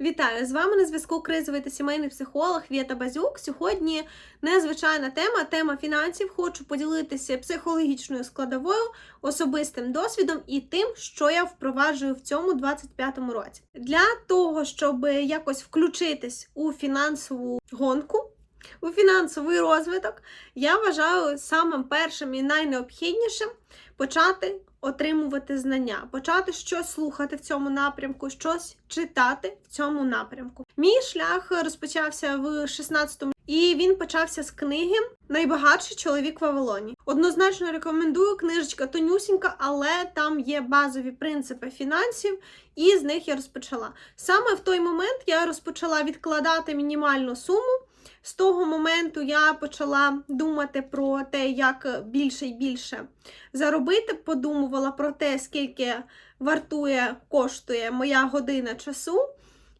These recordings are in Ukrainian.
Вітаю! З вами на зв'язку кризовий та сімейний психолог Вєта Базюк. Сьогодні незвичайна тема, тема фінансів. Хочу поділитися психологічною складовою, особистим досвідом і тим, що я впроваджую в цьому 25-му році. Для того, щоб якось включитись у фінансову гонку, у фінансовий розвиток, я вважаю самим першим і найнеобхіднішим почати отримувати знання, почати щось слухати в цьому напрямку, щось читати в цьому напрямку. Мій шлях розпочався в 16-му, і він почався з книги Найбагатший чоловік в Вавилоні. Однозначно рекомендую книжечка тонюсінька, але там є базові принципи фінансів, і з них я розпочала. Саме в той момент я розпочала відкладати мінімальну суму. З того моменту я почала думати про те, як більше і більше заробити. Подумувала про те, скільки вартує, коштує моя година часу.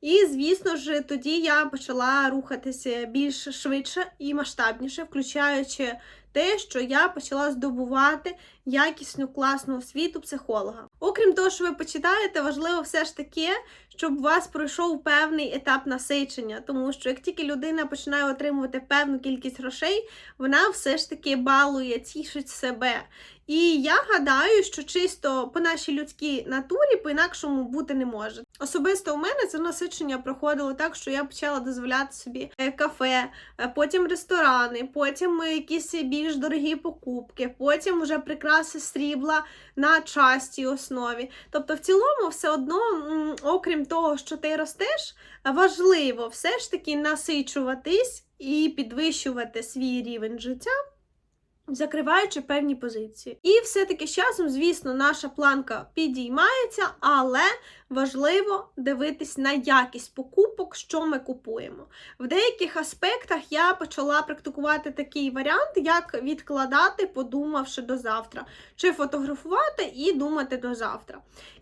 І, звісно ж, тоді я почала рухатися більш швидше і масштабніше, включаючи те, що я почала здобувати якісну класну освіту психолога. Окрім того, що ви почитаєте, важливо все ж таки, щоб у вас пройшов певний етап насичення, тому що як тільки людина починає отримувати певну кількість грошей, вона все ж таки балує, тішить себе. І я гадаю, що чисто по нашій людській натурі по-інакшому бути не може. Особисто у мене це насичення проходило так, що я почала дозволяти собі е, кафе, е, потім ресторани, потім е, якісь більш дорогі покупки, потім вже прикраси срібла на частій основі. Тобто, в цілому, все одно, окрім того, що ти ростеш, важливо все ж таки насичуватись і підвищувати свій рівень життя закриваючи певні позиції. І все-таки з часом, звісно, наша планка підіймається, але важливо дивитись на якість покупок, що ми купуємо. В деяких аспектах я почала практикувати такий варіант, як відкладати, подумавши до завтра, чи фотографувати і думати до завтра.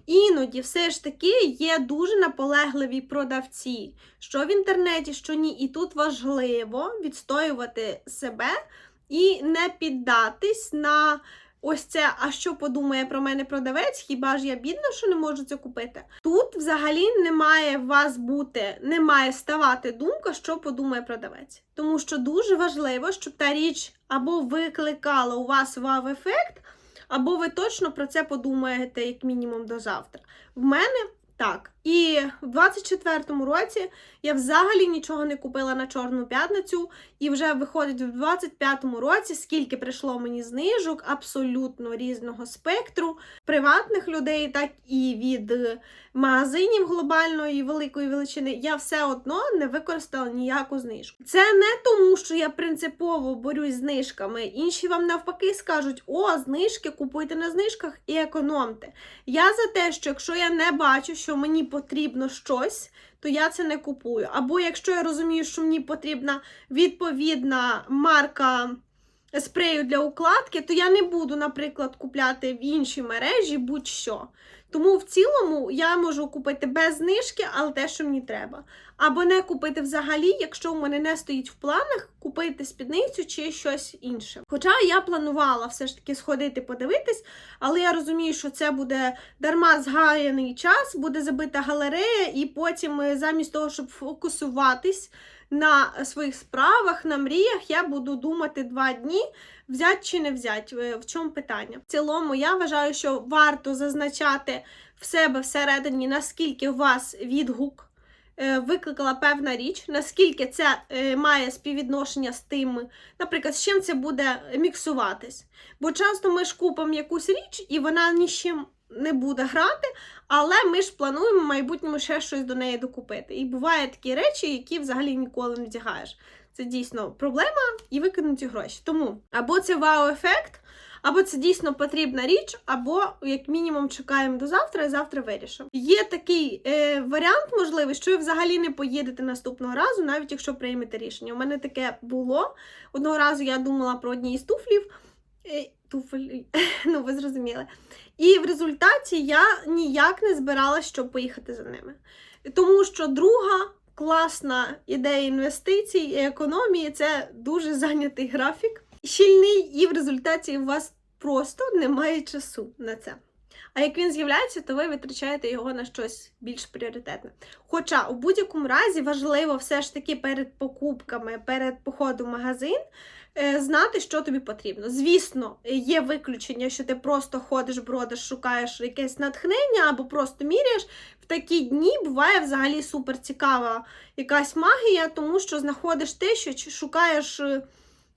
Іноді все ж таки є дуже наполегливі продавці, що в інтернеті, що ні, і тут важливо відстоювати себе і не піддатись на ось це, а що подумає про мене продавець, хіба ж я бідна, що не можу це купити? Тут взагалі не має в вас бути, не має ставати думка, що подумає продавець. Тому що дуже важливо, щоб та річ або викликала у вас вау-ефект, або ви точно про це подумаєте, як мінімум, до завтра. В мене так. І в 24-му році я взагалі нічого не купила на Чорну п'ятницю, і вже виходить в 25-му році, скільки прийшло мені знижок абсолютно різного спектру приватних людей, так і від магазинів глобальної великої величини. Я все одно не використала ніяку знижку. Це не тому, що я принципово борюсь з знижками. Інші вам навпаки скажуть: о, знижки, купуйте на знижках і економте. Я за те, що якщо я не бачу, що мені потрібно щось, то я це не купую. Або якщо я розумію, що мені потрібна відповідна марка спрею для укладки, то я не буду, наприклад, купляти в іншій мережі будь-що. Тому в цілому я можу купити без знижки, але те, що мені треба. Або не купити взагалі, якщо в мене не стоїть в планах, купити спідницю чи щось інше. Хоча я планувала все ж таки сходити подивитись, але я розумію, що це буде дарма згаяний час, буде забита галерея, і потім е, замість того, щоб фокусуватись на своїх справах, на мріях, я буду думати два дні, взяти чи не взяти. В чому питання? В цілому, я вважаю, що варто зазначати в себе всередині, наскільки у вас відгук е, викликала певна річ, наскільки це е, має співвідношення з тим, наприклад, з чим це буде міксуватись. Бо часто ми ж купимо якусь річ, і вона ні з чим не буде грати, але ми ж плануємо в майбутньому ще щось до неї докупити. І бувають такі речі, які взагалі ніколи не вдягаєш. Це дійсно проблема і викинуті гроші. Тому або це вау-ефект, або це дійсно потрібна річ, або, як мінімум, чекаємо до завтра і завтра вирішимо. Є такий е, варіант, можливий, що ви взагалі не поїдете наступного разу, навіть якщо приймете рішення. У мене таке було. Одного разу я думала про одні із туфлів. Е, туфель, ну ви зрозуміли. І в результаті я ніяк не збиралася, щоб поїхати за ними. Тому що друга класна ідея інвестицій і економії це дуже зайнятий графік, щільний, і в результаті у вас просто немає часу на це. А як він з'являється, то ви витрачаєте його на щось більш пріоритетне. Хоча у будь-якому разі важливо все ж таки перед покупками, перед походом в магазин знати, що тобі потрібно. Звісно, є виключення, що ти просто ходиш, бродиш, шукаєш якесь натхнення або просто міряєш. В такі дні буває взагалі супер цікава якась магія, тому що знаходиш те, що шукаєш, е,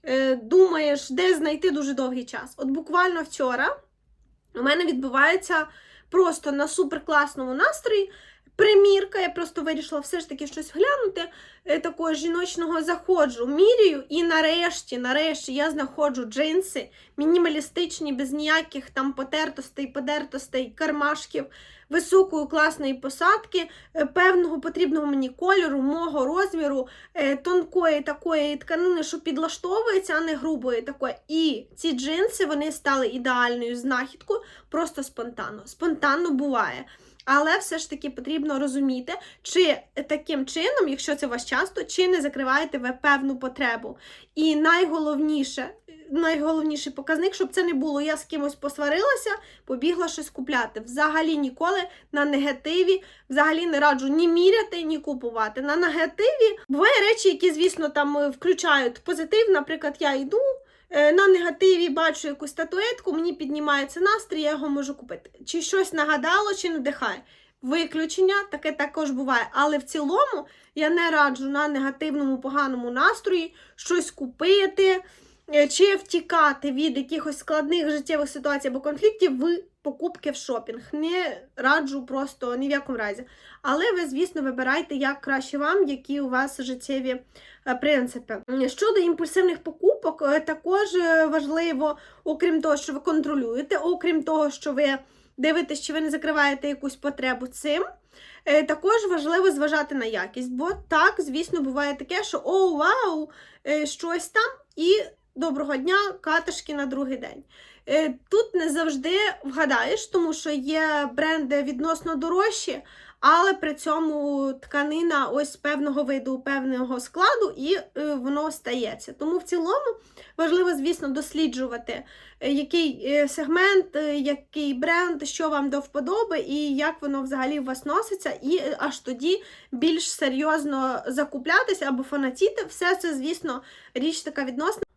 е, думаєш, де знайти дуже довгий час. От буквально вчора у мене відбувається просто на суперкласному настрої. Примірка, я просто вирішила все ж таки щось глянути. е, Такого жіночного заходжу, міряю, і нарешті, нарешті я знаходжу джинси мінімалістичні, без ніяких там потертостей, подертостей, кармашків, високої класної посадки, е, певного потрібного мені кольору, мого розміру, е, тонкої такої тканини, що підлаштовується, а не грубої такої. І ці джинси вони стали ідеальною знахідкою просто спонтанно. Спонтанно буває. Але все ж таки потрібно розуміти, чи таким чином, якщо це у вас часто, чи не закриваєте ви певну потребу. І найголовніше, найголовніший показник, щоб це не було, я з кимось посварилася, побігла щось купляти. Взагалі ніколи на негативі, взагалі не раджу ні міряти, ні купувати. На негативі буває речі, які, звісно, там е, включають позитив. Наприклад, я йду. Е, На негативі бачу якусь статуетку, мені піднімається настрій, я його можу купити. Чи щось нагадало, чи надихає. Виключення, таке також буває. Але в цілому я не раджу на негативному, поганому настрої щось купити чи втікати від якихось складних життєвих ситуацій або конфліктів в покупки в шопінг. Не раджу просто ні в якому разі. Але ви, звісно, вибирайте, як краще вам, які у вас життєві е, принципи. Щодо імпульсивних покупок, е, також е, важливо, окрім того, що ви контролюєте, окрім того, що ви дивитесь, чи ви не закриваєте якусь потребу цим. Е, Також важливо зважати на якість, бо так, звісно, буває таке, що о, вау, е, щось там, і доброго дня, катишки на другий день. Е, Тут не завжди вгадаєш, тому що є бренди відносно дорожчі, але при цьому тканина ось певного виду, певного складу, і е, воно стається. Тому в цілому важливо, звісно, досліджувати, е, який сегмент, який бренд, що вам до вподоби, і як воно взагалі у вас носиться, і аж тоді більш серйозно закуплятися або фанатіти. Все це, звісно, річ така відносна.